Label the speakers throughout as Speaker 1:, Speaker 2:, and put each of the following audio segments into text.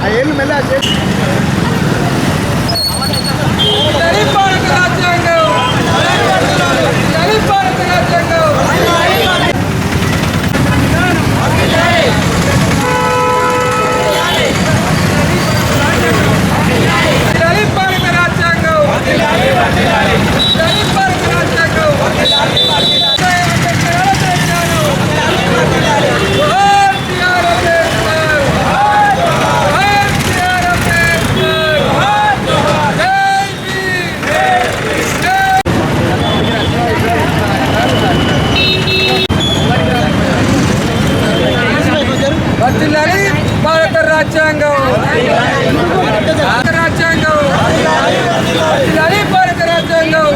Speaker 1: ఆ ఏళ్ళు మెల్ల చేసి
Speaker 2: గరీబ్ భారత రాజ్యాంగం గరీబ్ భారత రాజ్యాంగం గరీబ్ భారత రాజ్యాంగం గరీబ్ భారత రాజ్యాంగం జోహార్ బిఆర్ అంబేద్కర్ జోహార్ బిఆర్ అంబేద్కర్ జై భీమ్ జై వర్ధిల్లాలి భారత రాజ్యాంగం. భారత రాజ్యాంగం. భారత రాజ్యాంగం.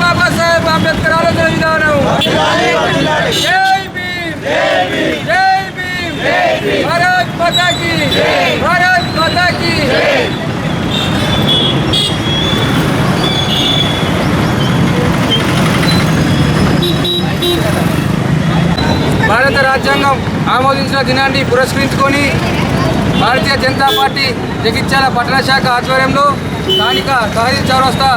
Speaker 2: బాబాసాహెబ్ అంబేద్కర్ ఆలోచన విధానం జై భీమ్ జై భీమ్ భారత్ మాతా కీ భారత్ మాతా కీ భారత రాజ్యాంగం ఆమోదించిన దినాన్ని పురస్కరించుకొని భారతీయ జనతా పార్టీ జగిత్యాల పట్టణ శాఖ ఆధ్వర్యంలో స్థానిక తహసీల్ చౌరస్తా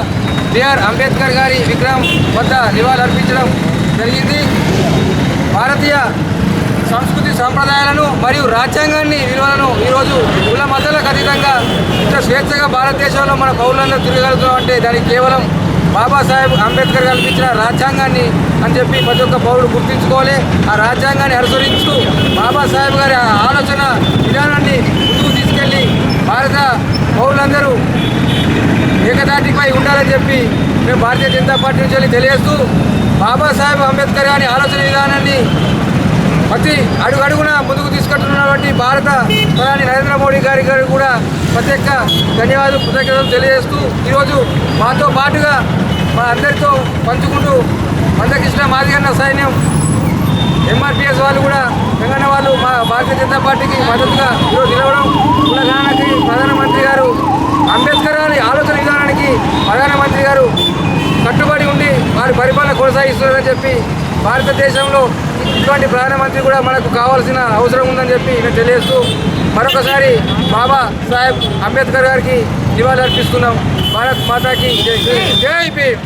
Speaker 2: బిఆర్ అంబేద్కర్ గారి విగ్రహం వద్ద నివాళులర్పించడం జరిగింది. భారతీయ సంస్కృతి సంప్రదాయాలను మరియు రాజ్యాంగాన్ని విలువలను ఈరోజు కుల మతాలకు అతీతంగా ఇంత స్వేచ్ఛగా భారతదేశంలో మన పౌరులందరూ తిరగలుగుతున్నాం అంటే దానికి కేవలం బాబాసాహెబ్ అంబేద్కర్ కల్పించిన రాజ్యాంగాన్ని అని చెప్పి ప్రతి ఒక్క పౌరుడు గుర్తించుకోవాలి. ఆ రాజ్యాంగాన్ని అనుసరిస్తూ బాబాసాహెబ్ గారి ఆ ఆలోచన విధానాన్ని ముందుకు తీసుకెళ్ళి భారత పౌరులందరూ ఏకదాటిపై ఉండాలని చెప్పి మేము భారతీయ జనతా పార్టీ నుంచి తెలియజేస్తూ బాబాసాహెబ్ అంబేద్కర్ గారి ఆలోచన విధానాన్ని ప్రతి అడుగు అడుగున ముందుకు తీసుకెళ్తున్నటువంటి భారత ప్రధాని నరేంద్ర మోడీ గారి గారు కూడా ప్రత్యేక ధన్యవాదాలు కృతజ్ఞతలు తెలియజేస్తూ ఈరోజు మాతో పాటుగా మా అందరితో పంచుకుంటూ మందకృష్ణ మాదిగన్న సైన్యం ఎంఆర్పిఎస్ వాళ్ళు కూడా తెలంగాణ వాళ్ళు మా భారతీయ జనతా పార్టీకి మద్దతుగా ఈరోజు నిలవడం కులగణనకి ప్రధానమంత్రి గారు అంబేద్కర్ గారి ఆలోచన విధానానికి ప్రధానమంత్రి గారు కట్టుబడి ఉండి వారి పరిపాలన కొనసాగిస్తున్నారని చెప్పి భారతదేశంలో ఇటువంటి ప్రధానమంత్రి కూడా మనకు కావాల్సిన అవసరం ఉందని చెప్పి నేను తెలియజేస్తూ మరొకసారి బాబా సాహెబ్ అంబేద్కర్ గారికి నివాళులర్పిస్తున్నాం. భారత్ మాతాకి జై జై భీమ్.